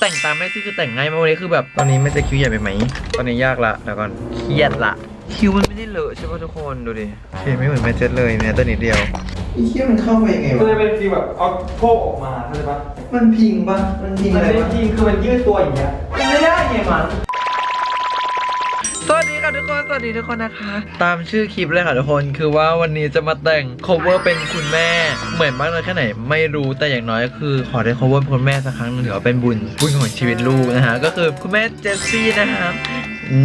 แต่งตามแม่ซี่คือแต่งง่ายมากวันนี้คือแบบตอนนี้แม่จะคิ้วใหญ่ไปไหม ตอนนี้ยากละเดี๋ยวก่อนเครียดละคิ้วมันไม่ได้เลอะใช่ป่ะทุกคนดูดิโอเคไม่เหมือนแม่เจ็ดเลยแม้แต่นิดเดียวไอ้เคี้ยมันเข้าไปยังไงมันวะจะเป็นฟีลแบบเอาโพกออกมาเข้าใจปะมันพิงปะมันพิงมัอะนไรเป็นปะจริงคือมันยืดตัวอย่างเงี้ยมันไม่ได้ไงมัน วัสดีทุกคนนะคะ ตามชื่อคลิปเลยค่ะทุกคน คือว่าวันนี้จะมาแต่ง cover เป็นคุณแม่ เหมือนมากเลยแค่ไหนไม่รู้แต่อย่างน้อยก็คือขอได้ cover เป็นคุณแม่สักครั้งหนึงถือว่าเป็นบุญบุญของชีวิตลูกนะฮะก็คือคุณแม่เจสซี่นะคะ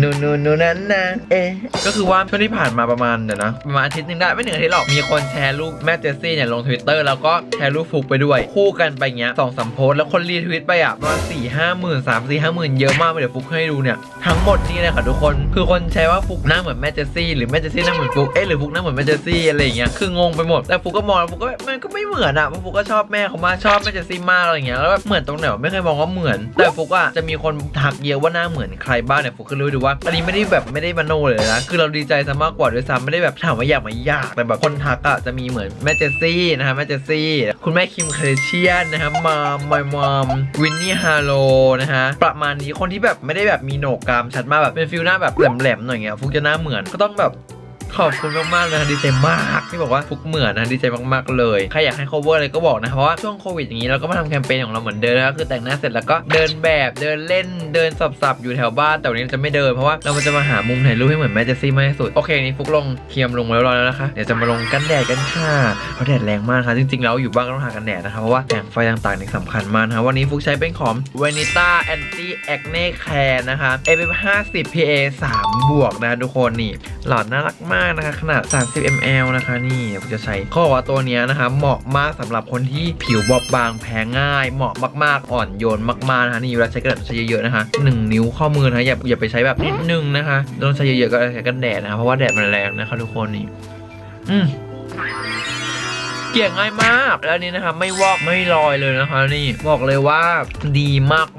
นูนูนูนั้นนะเอ๊ะก็คือว่าช่วงที่ผ่านมาประมาณเดี๋ยวนะประมาณอาทิตย์หนึงได้ไม่ถึงอาทิตย์หรอกมีคนแชร์รูปแม่เจสซี่เนี่ยลงทวิตเตอร์แล้วก็แชร์รูปฟุกไปด้วย คู่กันไปเงี้ยสองสามโพสต์แล้วคนรีทวิตไปอะประมาณสี่ห้าหมื่นสามสี่ห้าหมื่นเยอะมากเดี๋ยวฟุกให้ดูเนี่ยทั้งหมดนี่เลยค่ะทุกคนคือคนแชร์ว่าฟุกหน้าเหมือนแม่เจสซี่หรือแม่เจสซี่หน้าเหมือนฟุกเอ๊ะหรือฟุกหน้าเหมือนแม่เจสซี่อะไรอย่างเงี้ยคืองงไปหมดแต่ฟุกก็มองแล้วฟุกก็มันก็ไม่เหมือนอะเพราะฟุกก็ชอบแม่เขามากชอบแม่เจสซี่มากอะไรอย่างเงี้ยแล้วแบบเหมือนตรงไหนวะไม่เคยมองว่าเหมือน แต่ฟุกอะจะมีคนทักเยอะว่าหน้าเหมือนใครบ้างเนี่ยฟุกก็รู้ดูว่า อันนี้ไม่ได้แบบไม่ได้มโนเลยนะ คือเราดีใจซะมากกว่าด้วยซ้ำไม่ได้แบบถามว่าอยากไหมาอยากแต่แบบคนทักอะจะมีเหมือนแม่เจสซี่นะฮะแม่เจสซี่ คุณแม่คิมเคลเดเชียนนะฮะมามมายมามวินนี่ฮาโลนะฮะประมาณนี้คนที่แบบไม่ได้แบบมีโหนกกรามชัดมากแบบเป็นฟิลหน้าแบบแหลมๆหน่อยเงี้ยฟุกจะหน้าเหมือนก็ต้องแบบ ขอบคุณมากๆเลยนะดีใจมากที่บอกว่าฟุกเหมือนนะดีใจมากๆเลยใครอยากให้ cover อะไรก็บอกนะเพราะว่าช่วงโควิดอย่างนี้เราก็มาทำแคมเปญของเราเหมือนเดิมนะคือแต่งหน้าเสร็จแล้วก็เดินแบบเดินเล่นเดินสับๆอยู่แถวบ้านแต่วันนี้เราจะไม่เดินเพราะว่าเรามันจะมาหามุมถ่ายรูปให้เหมือนแม่เจสซี่มากที่สุดโอเคนี่ฟุกลงเคียมลงไว้รอแล้วนะคะเดี๋ยวจะมาลงกันแดดกันค่ะเพราะแดดแรงมากค่ะจริงๆแล้วอยู่บ้านก็ต้องทากันแดดนะคะเพราะว่าแสงไฟต่างๆนี่สำคัญมากนะคะวันนี้ฟุกใช้เป็นของ Vanita Anti Acne Care นะคะ SPF 50 PA 3บวกนะทุกคนนี่หลอดน่ารักมากนะคะขนาด 30 ml นะคะ นี่ผมจะใช้ข้อว่าตัวนี้นะคะเหมาะมากสำหรับคนที่ผิวบอบบางแพ้ง่าย เหมาะมากๆ อ่อนโยนมากๆนะคะนี่เวลาใช้กระดาษใช้เยอะๆนะคะ1นิ้วข้อมือนะคะอย่าอย่าไปใช้แบบนิดนึงนะคะต้องใช้เยอะๆก็ใช้กันแดดนะคะเพราะว่าแดดมันแรงนะคะทุกคนนี่อืม ลี่ยง่ายมาก แล้วนี้นะคะไม่วอกไม่ลอยเลยนะคะ นี่บอกเลยว่าดี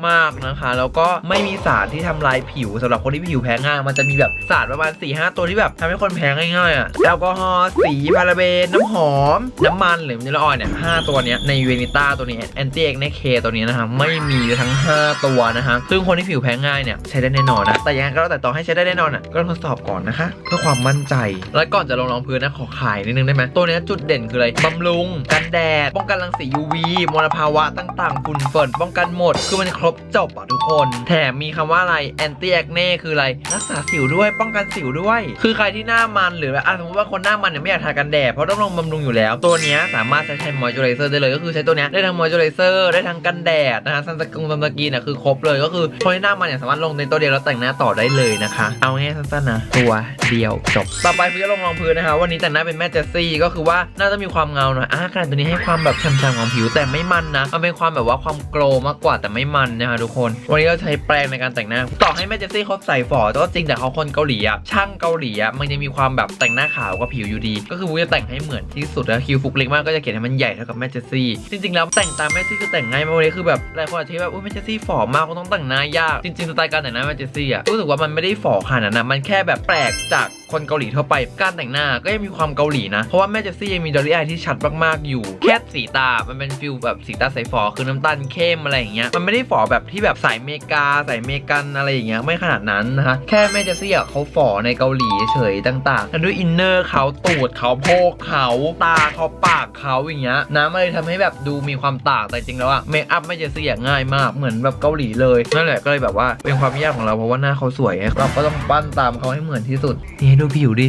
มากๆนะคะ แล้วก็ไม่มีสารที่ทำลายผิวสำหรับคนที่ผิวแพ้ง่ายมันจะมีแบบสารประมาณ4ีหตัวที่แบบทำให้คนแพ้ง่ายๆอะแอลกอฮอล์สีพาราเบนน้ำหอม น้ำมันหรือเนลออยเนี่ยห้าตัวเนี้ยในเวนิต้าตัวนี้แอนตี้เอ็กเนเคตัวนี้นะคะไม่มีทั้ง 5 ตัวนะคะซึ่งคนที่ผิวแพ้ง่ายเนี่ยใช้ได้แน่นอนนะแต่ยังไงก็แล้วแต่ต่อให้ใช้ได้แน่นอนอะก็ต้องทดสอบก่อนนะคะ เพื่อความมั่นใจ แล้วก่อนจะลองรองพื้นนะขอขายนิดนึงได้ไหมตัวนี้จุดเด่นคืออะไรบำรุง กันแดด ป้องกันรังสี UV มลภาวะต่างๆ ฝุ่นฝนป้องกันหมด คือมันครบจบอะทุกคน แถมมีคำว่าอะไร anti acne คืออะไร รักษาสิวด้วยป้องกันสิวด้วย คือใครที่หน้ามันหรือแบบสมมติว่าคนหน้ามันเนี่ยไม่อยากทากันแดดเพราะต้องลงบำรุงอยู่แล้ว ตัวนี้สามารถใช้แทนมอยเจอไรเซอร์ได้เลยก็คือใช้ตัวนี้ได้ทั้งมอยเจอไรเซอร์ได้ทั้งกันแดดนะฮะซันสกุลซันสกีนอะคือครบเลยก็คือคนที่หน้ามันเนี่ยสามารถลงในตัวเดียวแล้วแต่งหน้าต่อได้เลยนะคะ เอาง่ายๆสั้นๆนะตัวเดียวจบ ต่อไปพี่จะลงรองพื้นนะคะวันนี้แต่งหน้าเป็นแม่เจสซี่ก็คือว่าน่าจะมีความเงาหน่อยอะขนาดตัวนี้ให้ความแบบฉ่ำๆของผิวแต่ไม่มันนะมันเป็นความแบบว่าความโกลมากกว่าแต่ไม่มันนะคะทุกคน วันนี้เราใช้แปรงในการแต่งหน้า ต่อให้แม่เจสซี่เขาใส่ฝอแต่ก็จริงแต่เขาคนเกาหลีอะช่างเกาหลีอะมันยังมีความแบบแต่งหน้าขาวกว่าผิวอยู่ดี ก็คือฟุกจะแต่งให้เหมือนที่สุดแล้วคิวฟุกเล็กมากก็จะเขียนให้มันใหญ่เท่ากับแม่เจสซี่จริงๆแล้วแต่งตามแม่เจสซี่คือแต่งง่ายมากวันนี้คือแบบหลายคนอาจจะคิดว่าอุ้ยแม่เจสซี่ฝอมากคงต้องแต่งหน้ายากจริงๆสไตล์การแต่งหน้าแม่เจสซี่อะรู้สึกว่ามันไม่ได้ฝอขนาดนั้นมันแค่แบบแปลกจากคนเกาหลีทั่วไป การแต่งหน้าก็ยังมีความเกาหลีนะ เพราะว่าแม่เจสซี่ยังมีดอลลี่อายที่ชัดมากๆอยู่ แค่สีตา มันเป็นฟิลแบบสีตาใสฝอคือน้ำตาลเข้มอะไรอย่างเงี้ย มันไม่ได้ฝอแบบที่แบบสายเมกาสายเมกันอะไรอย่างเงี้ยไม่ขนาดนั้นนะคะ แค่แม่เจสซี่อะเขาฝอในเกาหลีเฉยต่างๆแล้วด้วยอินเนอร์เขาตูดเขาโพกเขาตาเขาปากเขาอย่างเงี้ยนะมันเลยทำให้แบบดูมีความต่างแต่จริงแล้วอะเมคอัพแม่เจสซี่ง่ายมากเหมือนแบบเกาหลีเลยนั่นแหละก็เลยแบบว่าเป็นความยากของเราเพราะว่าหน้าเขาสวยเราก็ต้องปั้นตามเขาให้เหมือนที่สุดนี่ดูผิวดิ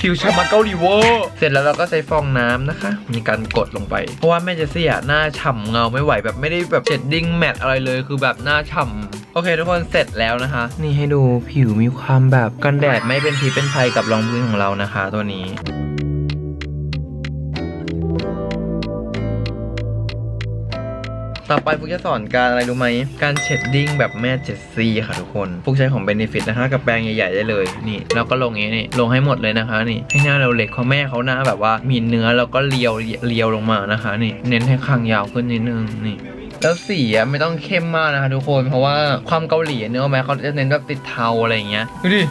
ผิวฉ่ำมาเกาหลีเวอร์เสร็จแล้วเราก็ใช้ฟองน้ำนะคะมีการกดลงไป เพราะว่าแม่เจสซี่อะหน้าฉ่ำเงาไม่ไหวแบบไม่ได้แบบเชดดิ้งแมทอะไรเลย คือแบบหน้าฉ่ำโอเคทุกคนเสร็จแล้วนะคะ นี่ให้ดูผิวมีความแบบกันแดดไม่เป็นพิษเป็นภัยกับรองพื้นของเรานะคะ ตัวนี้ ต่อไปฟุกจะสอนการอะไรรู้ไหม การเชดดิ้งแบบแม่เจสซี่ค่ะทุกคนฟุกใช้ของ Benefit นะคะกับแปรงใหญ่ๆได้เลย นี่แล้วก็ลงอย่างนี้นี่ลงให้หมดเลยนะคะ นี่ให้หน้าเราเล็กเพราะแม่เขาหน้าแบบว่ามีเนื้อแล้วก็เลียวเลียวลงมานะคะ นี่เน้นให้คางยาวขึ้นนิดนึงนี่แล้วสีอะไม่ต้องเข้มมากนะคะทุกคนเพราะว่าความเกาหลีเนื้อแม้เขาจะเน้นแบบติดเทาอะไรอย่างเงี้ยดูดิ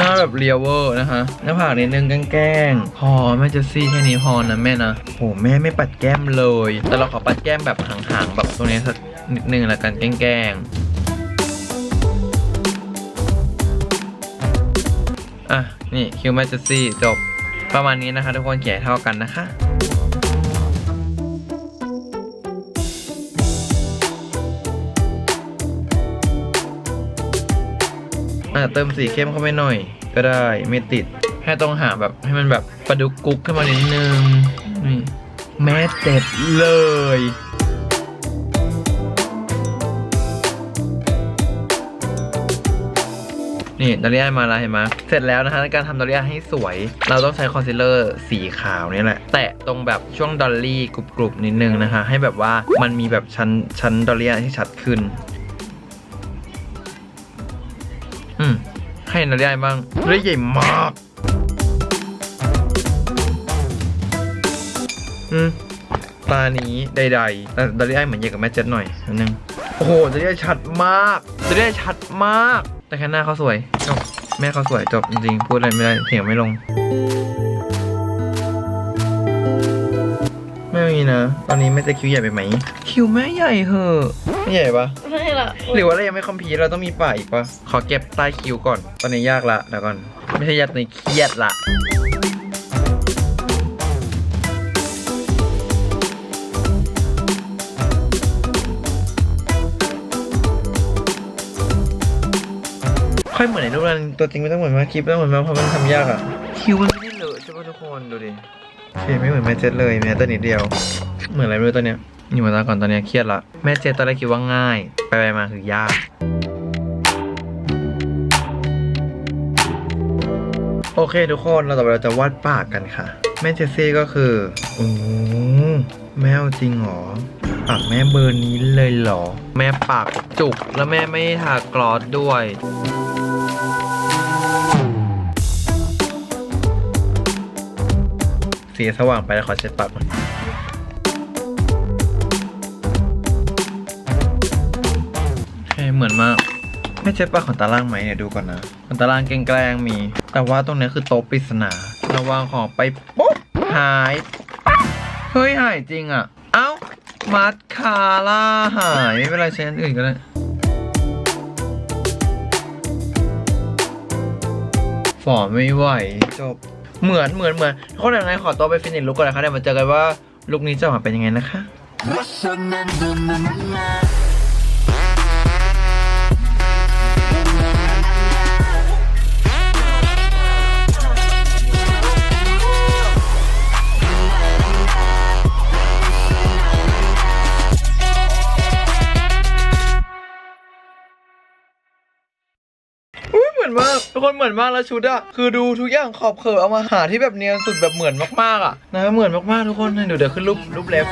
หน้าแบบเรียวเวอร์นะคะหน้าผากนิดนึงแกล้งๆพอแม่เจะซี่แค่นี้พอนะแม่นะโหแม่ไม่ปัดแก้มเลย แต่เราขอปัดแก้มแบบห่างๆแบบตรงนี้สักนิดนึงละกันแกล้งๆอะนี่คิวแมจซี่จบประมาณนี้นะคะ ทุกคนเขียนเท่ากันนะคะ อะเติมสีเข้มเข้าไปหน่อย ก็ได้ไม่ติดให้ตรงหางแบบให้มันแบบประดุกกุ๊กขึ้นมานิดนึงนี่แม่เจ็ดเลยนี่ดอลลี่มาแล้วเห็นไหมเสร็จแล้วนะคะในการทำดอลลี่ให้สวย เราต้องใช้คอนซีลเลอร์สีขาวนี่แหละ แตะตรงแบบช่วงดอลลี่กรุบๆนิดนึงนะคะ ให้แบบว่ามันมีแบบชั้นชั้นดอลลี่ที่ชัดขึ้น ให้ดอลลี่บ้างดอลลี่ใหญ่มากอืมตานี้ใดๆแต่ดาริไอเหมือนเยอะกับแม่เจ็ดหน่อยนิดนึงโอ้โหดาริไอชัดมากดาริไอชัดมาก แต่แค่หน้าเขาสวยจบแม่เขาสวยจบจริงๆพูดอะไรไม่ได้เถียงไม่ลง ไม่มีนะ ตอนนี้แม่จะคิ้วใหญ่ไปไหม คิ้วแม่ใหญ่เหอะไม่ใหญ่ปะไม่ละหรือว่าเรายังไม่คอมพลีทเราต้องมีป่าอีกปะขอเก็บใต้คิ้วก่อน ตอนนี้ยากละเดี๋ยวก่อน ไม่ใช่ยากตอนนี้เครียดละค่อยเหมือนในรูปนั้นตัวจริงไม่ต้องเหมือนมากคลิปต้องเหมือนมากเพราะมันทำยากอะคิ้วมันไม่ได้เลอะใช่ปะทุกคนดูดิ เคไม่เหมือนแม่เจ็ดเลยแม้แต่นิดเดียว เหมือนอะไรไม่รู้ตัวเนี้ยอยู่มาตาก่อนตอนเนี้ยเครียดละแม่เจ็ดตอนแรกคิดว่าง่าย ไปไปมาคือยาก โอเคทุกคนเราต่อไปเราจะวาดปากกันค่ะ แม่เจสซี่ก็คือโอ้แม่จริงเหรอปากแม่เบอร์นี้เลยเหรอ แม่ปากจุกแล้วแม่ไม่ทากลอสด้วย สีสว่างไปแล้วขอเช็ดปากก่อนโอเคเหมือนมากไม่เช็ดปากของตาล่างไหมเนี่ยดูก่อนนะของตาล่างแกล้งๆมี แต่ว่าตรงนี้คือโต๊ะปริศนาระวางของไปปุ๊บหายเฮ้ยหายจริงอะ เอ้ามัดคาร่าหายไม่เป็นไรใช้อันอื่นก็ได้ฝ่อไม่ไหวจบ เหมือนเหมือนเหมือนทุกคนยังไงขอตัวไปฟินิชลุกก่อนนะคะเดี๋ยวมาเจอกันว่าลุกนี้จะออกมาเป็นยังไงนะคะ กคนเหมือนมากแล้วชุดอะคือดูทุกอย่างขอบเขตเอามาหาที่แบบเนียนสุดแบบเหมือนมากๆอะนะเหมือนมากๆทุกคนเดี๋ยวเดี๋ยวขึ้นรูปรูปเล็บ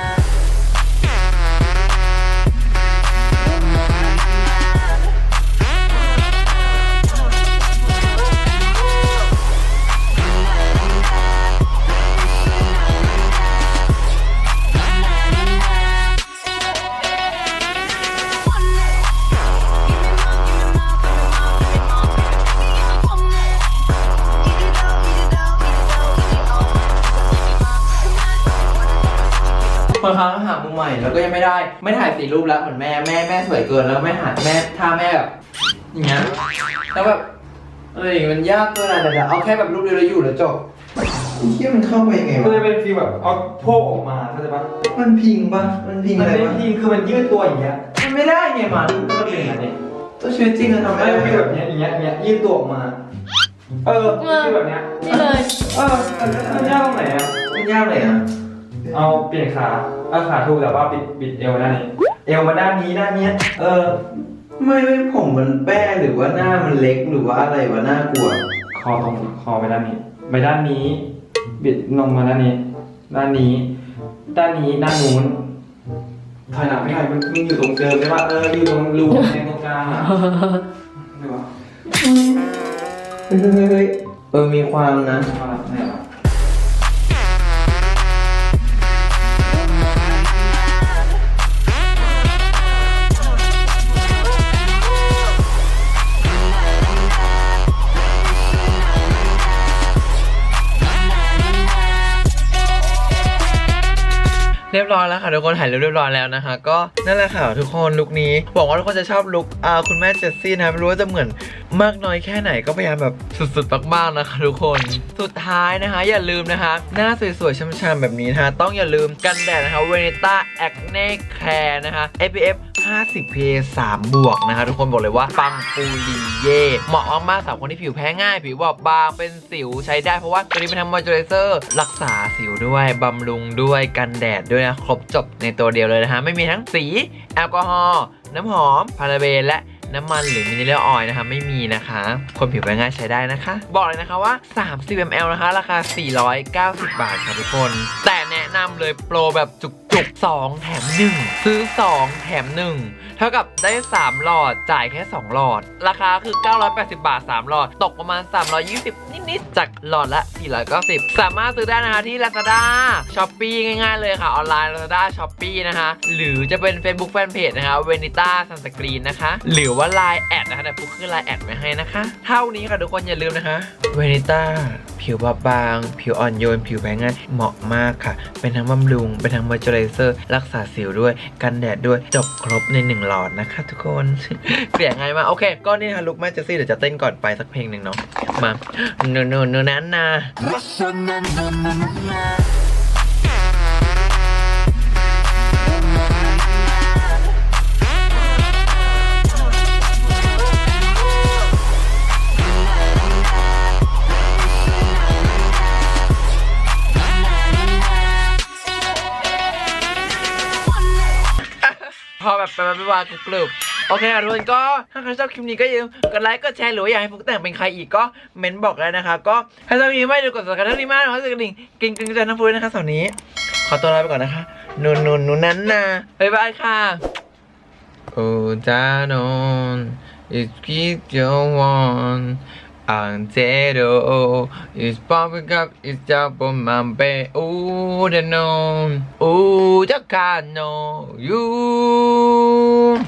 บางครั้งหามุมใหม่แล้วก็ยังไม่ได้ ไม่ถ่ายสีรูปแล้วเหมือนแม่แม่แม่สวยเกินแล้วไม่หาแม่ท่าแม่แบบอย่างเงี้ยแล้วแบบเอ้ยมันยากเกินอะเดี๋ยวๆเอาแค่แบบรูปเดียวแล้วอยู่แล้วจบเที่ยมันเข้าไปยังไงมันวะจะเป็นฟีลแบบเอาโพกออกมาเข้าใจปะมันพิงปะมันพิงมัอะนไรเป็นปะทีคือมันยืดตัวอย่างเงี้ยมันไม่ได้ไงมันมันเป็นอย่างเงี้ยตัวชีวิตจริงอะทำมัไม่นได้เป็นฟีลแบบเนี้ยอย่างเงี้ยอย่างเงี้ยยืดตัวออกมา เออฟีลแบบเนี้ยนี่เลย เออมันยากตรงไหนอะมันยากเลยอะ เอาเปลี่ยนขาเอาขาถูกแต่ว่าบิดบิดเอวด้านนี้ เอวมาด้านนี้ด้านเนี้ย เออ ไม่ไม่ผมมันแป้หรือว่าหน้ามันเล็กหรือว่าอะไรวะน่ากลัว คอตรงคอไปด้านนี้ไปด้านนี้ บิดลงมาด้านนี้ ด้านนี้ ด้านนี้ด้านนู้นถอยหลังไม่ได้มันมันอยู่ตรงเดิมใช่ปะเอออยู่ตรงรูแทงตรงกลางอะไม่วะเฮ้ยเฮ้ยเฮ้ยเออมีความนะมาละไหนวะ เรียบร้อยแล้วค่ะทุกคนถ่ายรูปเรียบร้อยแล้วนะคะ ก็นั่นแหละค่ะทุกคนลุคนี้หวังว่าทุกคนจะชอบลุคอ่าคุณแม่เจสซี่นะคะไม่รู้ว่าจะเหมือนมากน้อยแค่ไหนก็พยายามแบบสุดๆมากๆนะคะทุกคนสุดท้ายนะคะ อย่าลืมนะคะ หน้าสวยๆช่ำๆแบบนี้นะคะต้องอย่าลืมกันแดดนะคะเวเนต้าแอคเน่แคร์นะคะ SPF 50 PA 3บวกนะคะทุกคนบอกเลยว่าปังปูรีเย่เหมาะมากๆสำหรับคนที่ผิวแพ้ง่าย ผิวบอบบางเป็นสิวใช้ได้เพราะว่าตัวนี้เป็นทำมอยเจอไรเซอร์รักษาสิวด้วยบำรุงด้วยกันแดดด้วยนะครบจบในตัวเดียวเลยนะคะไม่มีทั้งสี แอลกอฮอล์น้ำหอมพาราเบนและ น้ำมันหรือมินเนอรัลออยล์นะคะ ไม่มีนะคะ คนผิวแพ้ง่ายใช้ได้นะคะ บอกเลยนะคะว่า 30 ml นะคะ ราคา 490 บาทค่ะทุกคน แต่แนะนำเลยโปรแบบจุกๆ 2 แถม 1 ซื้อ 2 แถม 1 เท่ากับได้ 3 หลอดจ่ายแค่ 2 หลอด ราคาคือ 980 บาท 3 หลอด ตกประมาณ 320 นิด ๆ จากหลอดละ 490 สามารถซื้อได้นะคะที่ Lazada Shopee ง่าย ๆ เลยค่ะ ออนไลน์ Lazada Shopee นะคะ หรือจะเป็น Facebook Fanpage นะคะ Venita Sunscreen นะคะ หรือว่า Line แอดนะคะแต่ฟุกขึ้น Line แอดไว้ให้นะคะ เท่านี้ค่ะทุกคนอย่าลืมนะคะ Venita ผิวบอบบาง ผิวอ่อนโยน ผิวแพ้ง่าย เหมาะมากค่ะ เป็นทั้งบำรุง เป็นทั้งมอยเจอไรเซอร์ รักษาสิวด้วย กันแดดด้วย จบครบในหนึ่งหลอดนะคะ ทุกคน เสียงไงมาโอเค ก็นี่ฮะลุกแม่เจสซี่เดี๋ยวจะเต้นก่อนไปสักเพลงหนึ่งเนาะมาโนโนโนนั้นนะ พอแบบไปไปวางกลุ่มโอเคค่ะทุกคนก็ถ้าใครชอบคลิปนี้ก็อย่าลืมกดไลค์กดแชร์หรือว่าอยากให้ฟุกแต่งเป็นใครอีกก็เม้นบอกได้นะคะ ก็ถ้าชอบคลิปนี้ไม่ดูกด subscribe เท่านี้มากนะคะสกระดิ่งกิ่งกึ่งใจน้ำพุนะคะเสาร์นี้ ขอตัวลาไปก่อนนะคะนุนนุนนุนนั้นนะบ๊ายบายค่ะโอ้จานน is keep your one Antero is popping up, it's double mambe. Oh, the no, oh, the cano, you.